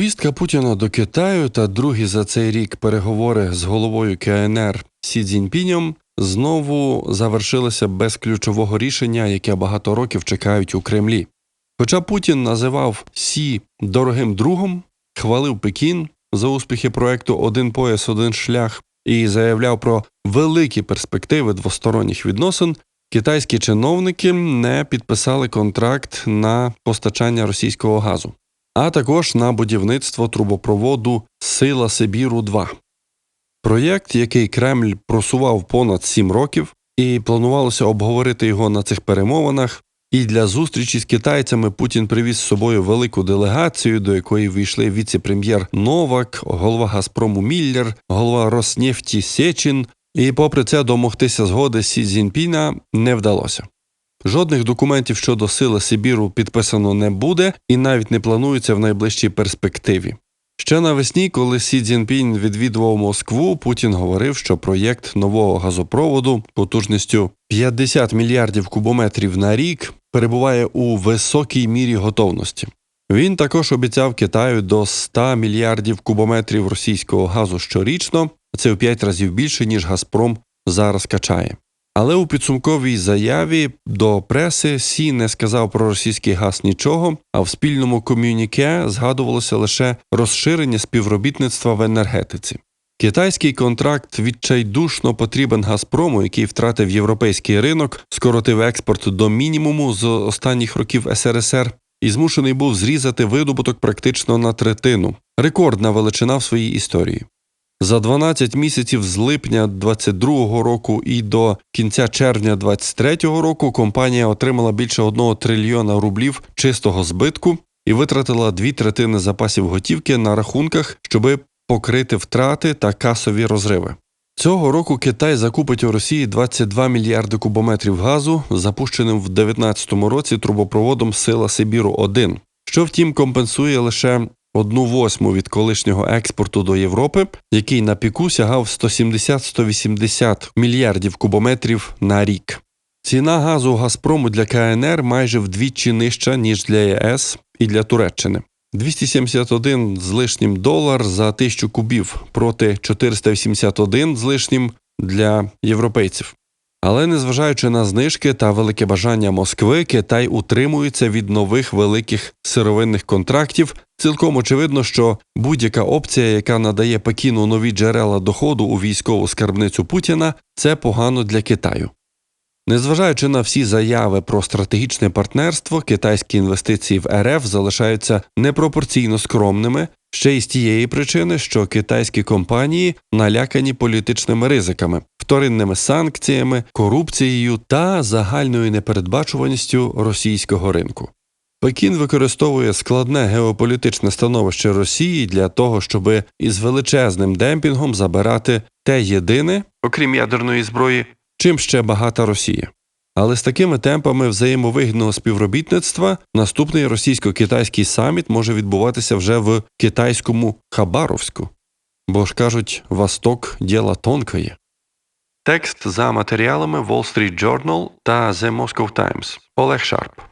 Поїздка Путіна до Китаю та другі за цей рік переговори з головою КНР Сі Цзіньпінем знову завершилися без ключового рішення, яке багато років чекають у Кремлі. Хоча Путін називав Сі дорогим другом, хвалив Пекін за успіхи проекту Один пояс, один шлях і заявляв про великі перспективи двосторонніх відносин, китайські чиновники не підписали контракт на постачання російського газу, а також на будівництво трубопроводу Сила Сибіру 2 Проєкт, який Кремль просував понад сім років, і планувалося обговорити його на цих перемовинах. І для зустрічі з китайцями Путін привіз з собою велику делегацію, до якої війшли віце-прем'єр Новак, голова Газпрому Міллер, голова Роснефті Сечин. І, попри це, домогтися згоди Сі Цзіньпіна не вдалося. Жодних документів щодо сили Сибіру підписано не буде і навіть не планується в найближчій перспективі. Ще навесні, коли Сі Цзіньпінь відвідував Москву, Путін говорив, що проєкт нового газопроводу потужністю 50 мільярдів кубометрів на рік перебуває у високій мірі готовності. Він також обіцяв Китаю до 100 мільярдів кубометрів російського газу щорічно. Це в 5 разів більше ніж Газпром зараз качає. Але у підсумковій заяві до преси Сі не сказав про російський газ нічого, а в спільному ком'юніке згадувалося лише розширення співробітництва в енергетиці. Китайський контракт відчайдушно потрібен Газпрому, який втратив європейський ринок, скоротив експорт до мінімуму з останніх років СРСР і змушений був зрізати видобуток практично на третину. Рекордна величина в своїй історії. За 12 місяців з липня 22 року і до кінця червня 23 року компанія отримала більше 1 трильйона рублів чистого збитку і витратила дві третини запасів готівки на рахунках, щоби покрити втрати та касові розриви. Цього року Китай закупить у Росії 22 мільярди кубометрів газу, запущеним в 2019 році трубопроводом Сила Сибіру 1 що втім компенсує лише одну восьму від колишнього експорту до Європи, який на піку сягав 170-180 мільярдів кубометрів на рік. Ціна газу Газпрому для КНР майже вдвічі нижча, ніж для ЄС і для Туреччини. 271 з лишнім долар за тисячу кубів проти 481 з лишнім для європейців. Але незважаючи на знижки та велике бажання Москви, Китай утримується від нових великих сировинних контрактів. Цілком очевидно, що будь-яка опція, яка надає Пекіну нові джерела доходу у військову скарбницю Путіна, це погано для Китаю. Незважаючи на всі заяви про стратегічне партнерство, китайські інвестиції в РФ залишаються непропорційно скромними ще й з тієї причини, що китайські компанії налякані політичними ризиками, вторинними санкціями, корупцією та загальною непередбачуваністю російського ринку. Пекін використовує складне геополітичне становище Росії для того, щоб із величезним демпінгом забирати те єдине, окрім ядерної зброї, чим ще багата Росія. Але з такими темпами взаємовигідного співробітництва наступний російсько-китайський саміт може відбуватися вже в китайському Хабаровську, бо ж кажуть, Восток діла тонкає. Текст за матеріалами Wall Street Journal та The Moscow Times. Олег Шарп.